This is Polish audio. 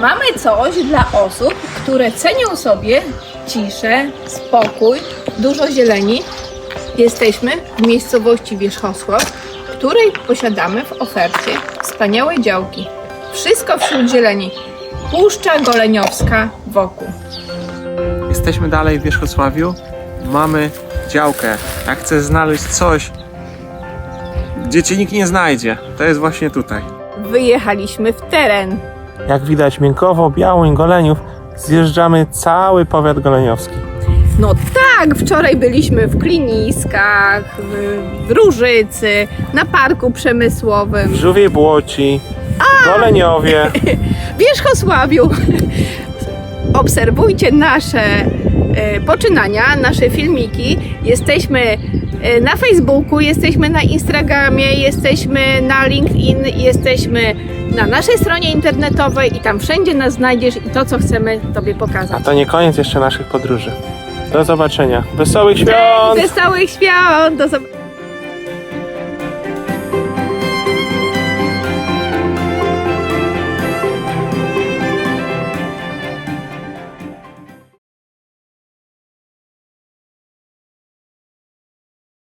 Mamy coś dla osób, które cenią sobie ciszę, spokój, dużo zieleni. Jesteśmy w miejscowości Wierzchosław, w której posiadamy w ofercie wspaniałe działki. Wszystko wśród zieleni. Puszcza Goleniowska wokół. Jesteśmy dalej w Wierzchosławiu. Mamy działkę. Jak chcesz znaleźć coś, gdzie cię nikt nie znajdzie, to jest właśnie tutaj. Wyjechaliśmy w teren. Jak widać, Miękowo, Białoń, Goleniów, zjeżdżamy cały powiat goleniowski. No tak, wczoraj byliśmy w Kliniskach, w, w Różycy, na parku przemysłowym. W Żółwiej Błoci, Goleniowie. w Wierzchosławiu. Obserwujcie nasze e, poczynania, nasze filmiki. Jesteśmy e, na Facebooku, jesteśmy na Instagramie, jesteśmy na LinkedIn, jesteśmy na naszej stronie internetowej i tam wszędzie nas znajdziesz i to, co chcemy Tobie A pokazać. to nie koniec jeszcze naszych podróży. Do zobaczenia. Wesołych świąt! Wesołych świąt! Do zobaczenia!